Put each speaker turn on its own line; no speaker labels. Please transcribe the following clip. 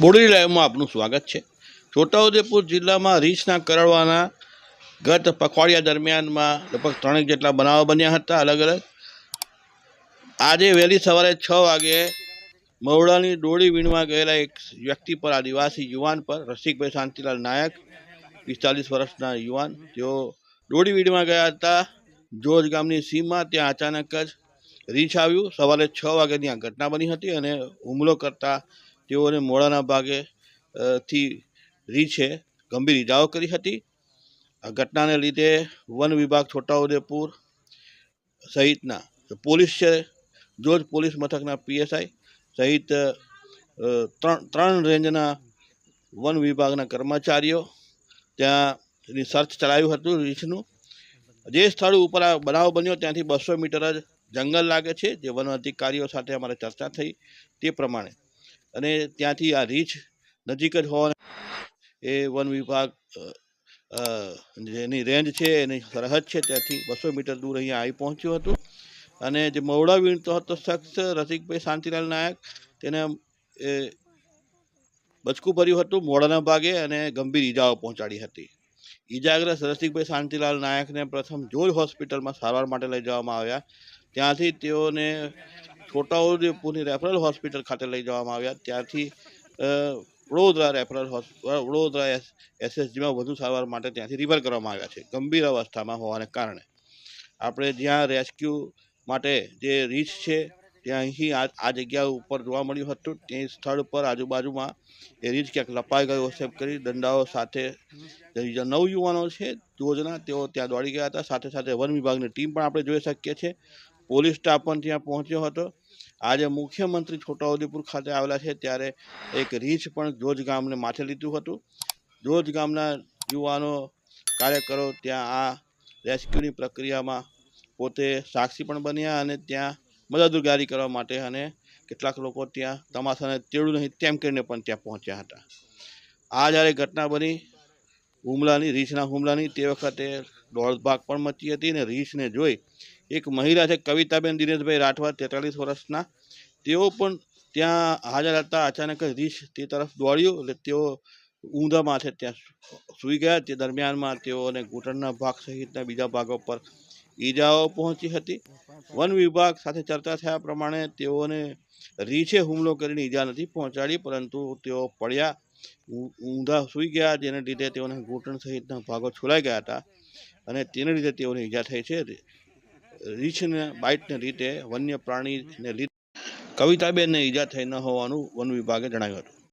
બોડેલી લાઈવમાં આપનું સ્વાગત છે. છોટાઉદેપુર જિલ્લામાં રીંછના કરડવાના ગત પખવાડિયા દરમિયાનમાં લગભગ ત્રણેક જેટલા બનાવો બન્યા હતા અલગ અલગ. આજે વહેલી સવારે છ વાગે મવડાની દોડી વીણવા ગયેલા એક વ્યક્તિ પર આદિવાસી યુવાન પર, રસિકભાઈ શાંતિલાલ નાયક, પિસ્તાલીસ વર્ષના યુવાન તેઓ દોડી વીણવા ગયા હતા. જોજ ગામની સીમમાં ત્યાં અચાનક જ રીંછ આવ્યું. સવારે છ વાગે ત્યાં ઘટના બની હતી અને હુમલો કરતા તેઓને મોડાના ભાગે થી રીછે ગંભીર ઇજાઓ કરી હતી. આ ઘટનાને લીધે વન વિભાગ છોટાઉદેપુર સહિતના પોલીસ છે, જોજ પોલીસ મથકના પીએસઆઈ સહિત ત્રણ ત્રણ રેન્જના વન વિભાગના કર્મચારીઓ ત્યાં સર્ચ ચલાવ્યું હતું રીછનું. જે સ્થળ ઉપર આ બનાવ બન્યો ત્યાંથી બસો મીટર જ જંગલ લાગે છે. જે વન અધિકારીઓ સાથે અમારે ચર્ચા થઈ તે પ્રમાણે. અને ત્યાંથી આ રીંછ નજીક જ હોવાને એ વન વિભાગ જેની રેન્જ છે, એની સરહદ છે, ત્યાંથી બસો મીટર દૂર અહીંયા આવી પહોંચ્યું હતું. અને જે મવડા વીણતો હતો, શખ્સ રસિકભાઈ શાંતિલાલ નાયક, તેને એ બચકું ભર્યું હતું મોડાના ભાગે અને ગંભીર ઈજાઓ પહોંચાડી હતી. ઈજાગ્રસ્ત રસિકભાઈ શાંતિલાલ નાયકને પ્રથમ જોજ હોસ્પિટલમાં સારવાર માટે લઈ જવામાં આવ્યા. ત્યાંથી તેઓને છોટાઉદેપુરની રેફરલ હોસ્પિટલ ખાતે લઈ જવામાં આવ્યા. ત્યાંથી વડોદરા રેફરલ હોસ્પિટલ વડોદરા એસએસજીમાં વધુ સારવાર માટે ત્યાંથી રિફર કરવામાં આવ્યા છે, ગંભીર અવસ્થામાં હોવાને કારણે. આપણે જ્યાં રેસ્ક્યુ માટે જે રીચ છે, ત્યાં અહીં આ જગ્યા ઉપર જોવા મળ્યું હતું. તે સ્થળ પર આજુબાજુમાં એ રીચ ક્યાંક લપાઈ ગયો હશે કરી દંડાઓ સાથે નવ યુવાનો છે યોજના તેઓ ત્યાં દોડી ગયા હતા. સાથે સાથે વન વિભાગની ટીમ પણ આપણે જોઈ શકીએ છીએ. પોલીસ સ્ટાફ પણ ત્યાં પહોંચ્યો હતો. આજે મુખ્યમંત્રી છોટાઉદેપુર ખાતે આવેલા છે ત્યારે એક રીંછ પણ જોજ ગામને માથે લીધું હતું. જોજ ગામના યુવાનો કાર્યકરો ત્યાં આ રેસ્ક્યુની પ્રક્રિયામાં પોતે સાક્ષી પણ બન્યા અને ત્યાં મદદગારી કરવા માટે અને કેટલાક લોકો ત્યાં તમાશાને તેડું નહીં તેમ કરીને પણ ત્યાં પહોંચ્યા હતા. આ જ્યારે ઘટના બની, હુમલાની, રીંછના હુમલાની, તે વખતે દોડભાગ પણ મચી હતી અને રીંછને જોઈ એક મહિલા છે, કવિતાબેન દિનેશભાઈ રાઠવા, તેતાલીસ વર્ષના. તેઓ પણ ત્યાં હાજર હતા. અચાનક જ રીંછ તે તરફ દોડ્યું એટલે તેઓ ઊંધામાં છે, ત્યાં સૂઈ ગયા. તે દરમિયાનમાં તેઓને ઘૂંટણના ભાગ સહિતના બીજા ભાગો પર ઈજાઓ પહોંચી હતી. વન વિભાગ સાથે ચર્ચા થયા પ્રમાણે તેઓને રીછે હુમલો કરીને ઈજા નથી પહોંચાડી, પરંતુ તેઓ પડ્યા ઊંધા સૂઈ ગયા, જેને લીધે તેઓને ઘૂંટણ સહિતના ભાગો છોલાઈ ગયા હતા અને તેને લીધે તેઓને ઈજા થઈ છે. રીંછને, બાઇટને લીધે વન્ય પ્રાણીને લીધે કવિતાબેનને ઈજા થઈ ન હોવાનું વન વિભાગે જણાવ્યું હતું.